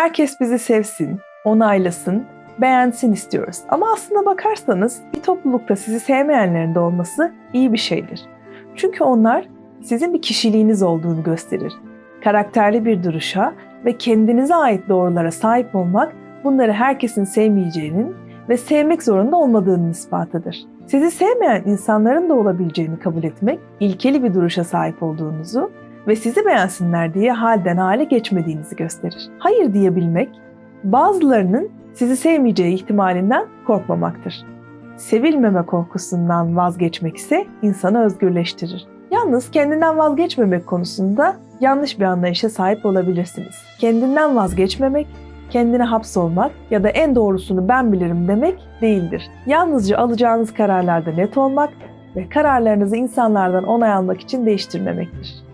Herkes bizi sevsin, onaylasın, beğensin istiyoruz. Ama aslında bakarsanız bir toplulukta sizi sevmeyenlerin de olması iyi bir şeydir. Çünkü onlar sizin bir kişiliğiniz olduğunu gösterir. Karakterli bir duruşa ve kendinize ait doğrulara sahip olmak bunları herkesin sevmeyeceğinin ve sevmek zorunda olmadığının ispatıdır. Sizi sevmeyen insanların da olabileceğini kabul etmek, ilkeli bir duruşa sahip olduğunuzu ve sizi beğensinler diye halden hale geçmediğinizi gösterir. Hayır diyebilmek, bazılarının sizi sevmeyeceği ihtimalinden korkmamaktır. Sevilmeme korkusundan vazgeçmek ise insanı özgürleştirir. Yalnız kendinden vazgeçmemek konusunda yanlış bir anlayışa sahip olabilirsiniz. Kendinden vazgeçmemek, kendine hapsolmak ya da en doğrusunu ben bilirim demek değildir. Yalnızca alacağınız kararlarda net olmak ve kararlarınızı insanlardan onay almak için değiştirmemektir.